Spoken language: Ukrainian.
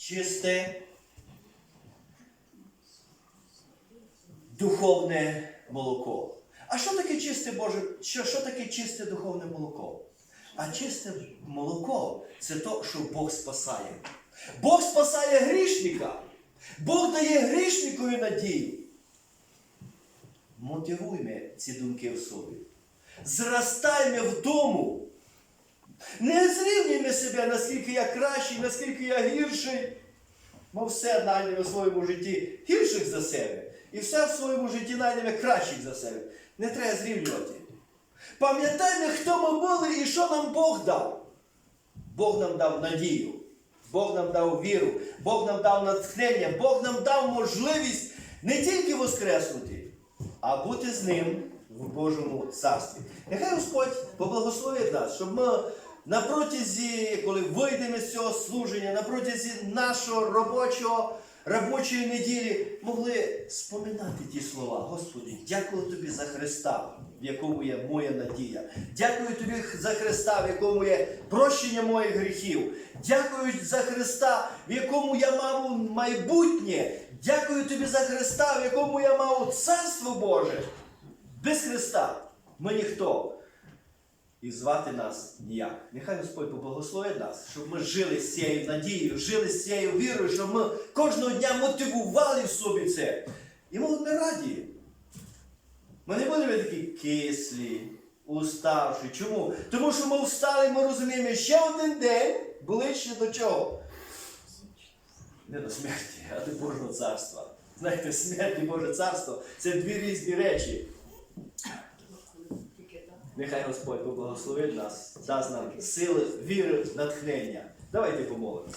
чисте духовне молоко. А що таке чисте Боже? Що, що таке чисте духовне молоко? А чисте молоко це то, що Бог спасає. Бог спасає грішника. Бог дає грішникові надію. Мотивуймо ці думки в собі. Зростаймо в тому. Не зрівнюймо себе, наскільки я кращий, наскільки я гірший. Ми все знайдемо в своєму житті гірших за себе. І все в своєму житті знайдемо кращих за себе. Не треба зрівнювати. Пам'ятаємо, хто ми були і що нам Бог дав. Бог нам дав надію, Бог нам дав віру, Бог нам дав натхнення, Бог нам дав можливість не тільки воскреснути, а бути з ним в Божому царстві. Нехай Господь поблагословить нас, щоб ми на протязі, коли вийдемо з цього служення, на протязі нашого робочого, робочої неділі, могли споминати ті слова. Господи, дякую тобі за Христа, в якому є моя надія. Дякую тобі за Христа, в якому є прощення моїх гріхів. Дякую за Христа, в якому я мав майбутнє. Дякую тобі за Христа, в якому я мав Царство Боже. Без Христа ми ніхто. І звати нас ніяк. Нехай Господь поблагословить нас, щоб ми жили з цією надією, жили з цією вірою, щоб ми кожного дня мотивували в собі це. І ми будемо раді. Ми не будемо такі кислі, уставші. Чому? Тому що ми встали, ми розуміємо, ще один день ближче до чого? Не до смерті, а до Божого царства. Знаєте, смерть і Боже царство це дві різні речі. Нехай Господь поблагословить нас, дасть нам сили, віри, натхнення. Давайте помолимося.